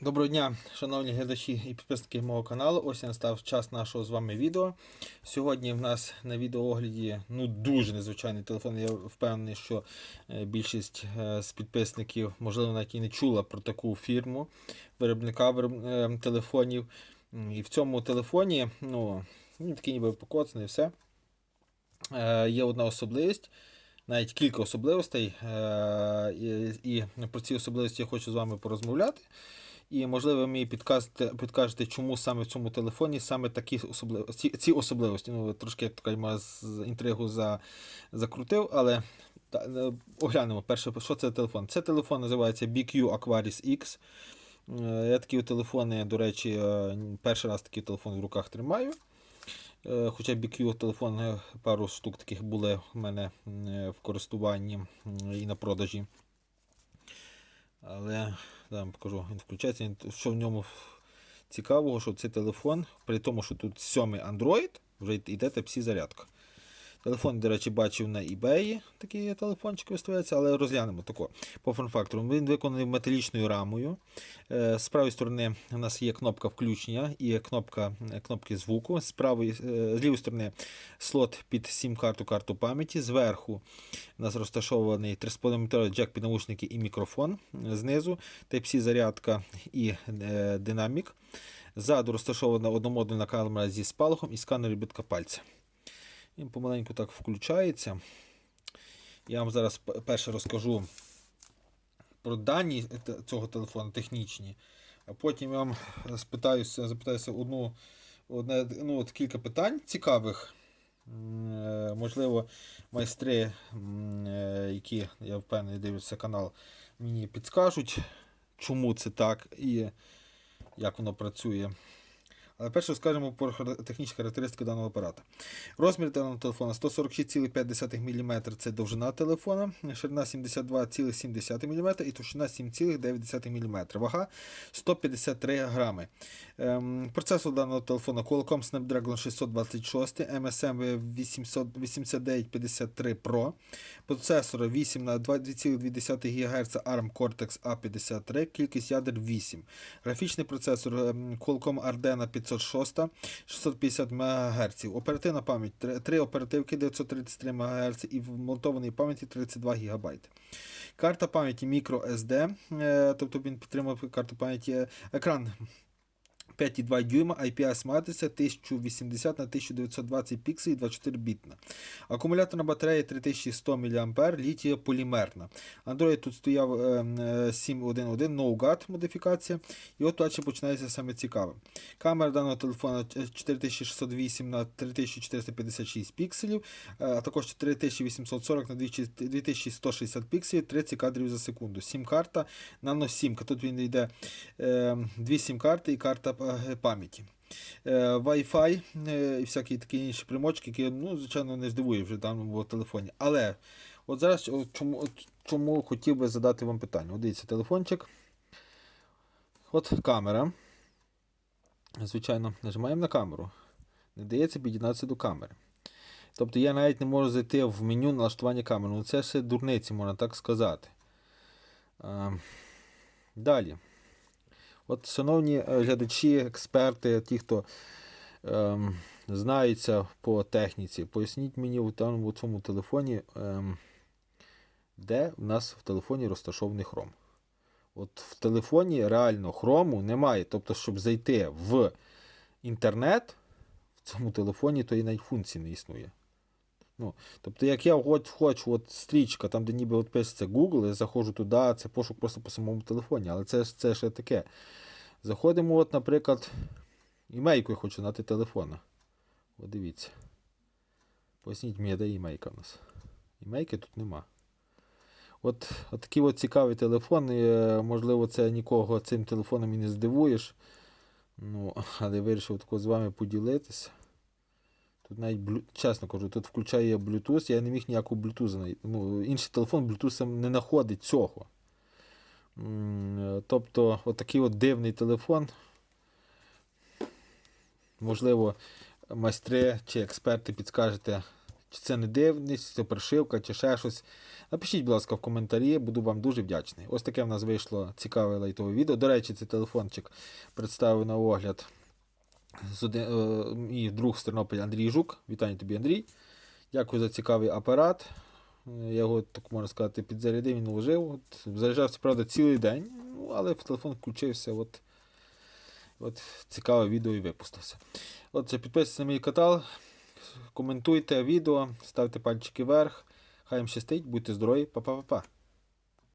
Доброго дня, шановні глядачі і підписники мого каналу. Ось настав час нашого з вами відео. Сьогодні в нас на відеоогляді ну, дуже незвичайний телефон. Я впевнений, що е, більшість е, з підписників, можливо, навіть і не чула про таку фірму виробника е, телефонів. І в цьому телефоні, ну, такий ніби покоцаний, все. Є одна особливість. Навіть кілька особливостей, і про ці особливості я хочу з вами порозмовляти. І, можливо, мені підкажете, підкажете, чому саме в цьому телефоні саме такі особливості, ці, ці особливості. Ну, трошки я так кажемо, з інтригу за, закрутив, але та, е, оглянемо перше, що це телефон. Це телефон називається BQ Aquaris X. Е, Я такі телефони, до речі, е, перший раз такий телефон в руках тримаю. Хоча BQ телефон, пару штук таких були в мене в користуванні і на продажі. Але там покажу, він включається. Що в ньому цікавого, що цей телефон, при тому, що тут сьомий Android, вже йде Type-C зарядка. Телефон, до речі, бачив на eBay, такий телефончик виставляється, але розглянемо тако. По форм-фактору. Він виконаний металічною рамою. Е, З правої сторони у нас є кнопка включення і кнопка, е, кнопки звуку. З, правої, е, з лівої сторони слот під сім-карту карту пам'яті. Зверху у нас розташований 3,5 метровий джек під наушники і мікрофон. Знизу Type-C зарядка і динамік. Ззаду розташована одномодульна камера зі спалахом і сканер відбитка пальця. Він помаленьку так включається. Я вам зараз перше розкажу про дані цього телефону технічні, а потім я вам спитаюся, запитаюся одну, одне, ну, от кілька питань цікавих. Е, Можливо, майстри, е, які я впевнений дивляться канал, мені підскажуть, чому це так і як воно працює. Але перше скажемо про технічні характеристики даного апарата. Розмір даного телефона 146,5 мм це довжина телефона, ширина 72,7 мм і товщина 7,9 мм. Вага 153 грами. Ем, процесор даного телефона Qualcomm Snapdragon 626, MSM 8953 Pro, процесор 8 на 2,2 ГГц ARM Cortex A53, кількість ядер 8. Графічний процесор ем, Qualcomm Ardena 506, 650 МГц. Оперативна пам'ять 3 оперативки 933 МГц і вмонтованої пам'яті 32 ГБ. Карта пам'яті microSD, е, тобто він підтримує карту пам'яті е, екран 5,2 дюйма, IPS матриця 1080 на 1920 пікселів 24 бітна. Акумуляторна батарея 3100 мАh, літія полімерна. Android тут стояв е, е, 7.1.1 Nougat модифікація. І от далі починається саме цікаве. Камера даного телефона 4608 на 3456 пікселів, е, а також 4840 на 2160 пікселів, 30 кадрів за секунду. Сім-карта нано-сімка. Тут він йде е, дві сім-карти і карта е, пам'яті. Е, Wi-Fi е, і всякі такі інші примочки, які, ну, звичайно, не здивує вже в даному телефоні. Але от зараз чому, чому хотів би задати вам питання. От дивіться, телефончик. От камера. Звичайно, нажимаємо на камеру. Не дається під'єднатися до камери. Тобто я навіть не можу зайти в меню налаштування камери. Ну це ще дурниці, можна так сказати. Далі. От, шановні е, глядачі, експерти, ті, хто ем, знаються по техніці, поясніть мені у цьому телефоні, ем, де в нас в телефоні розташований хром. От в телефоні реально хрому немає. Тобто, щоб зайти в інтернет в цьому телефоні, то навіть функції не існує. Ну, тобто, як я от хочу, от стрічка, там, де ніби от пишеться Google, я заходжу туди, це пошук просто по самому телефоні, але це, це ще таке. Заходимо, от, наприклад, імейку я хочу знати телефона. От дивіться. Поясніть мені, де імейка в нас. Імейки тут нема. От, от такий от цікавий телефон. е, Можливо, це нікого цим телефоном і не здивуєш. Ну, але вирішив тако з вами поділитися. Тут навіть, блю... чесно кажу, тут включає Bluetooth, я не міг ніякого Bluetooth знайти. Ну, інший телефон Bluetooth не знаходить цього. Е, Тобто, от от дивний телефон. Можливо, майстри чи експерти підскажете, чи це не дивність, чи це прошивка, чи ще щось. Напишіть, будь ласка, в коментарі, буду вам дуже вдячний. Ось таке в нас вийшло цікаве лайтове відео. До речі, цей телефончик представив на огляд мій друг з Тернополя Андрій Жук. Вітаю тобі, Андрій. Дякую за цікавий апарат. Е, Я його, так можна сказати, підзарядив, він вложив. Заряджався, правда, цілий день, ну, але телефон включився. От, от цікаве відео і випустився. Отже, підписуйтесь на мій канал, коментуйте відео, ставте пальчики вверх. Хай їм щастить, будьте здорові, па-па-па-па.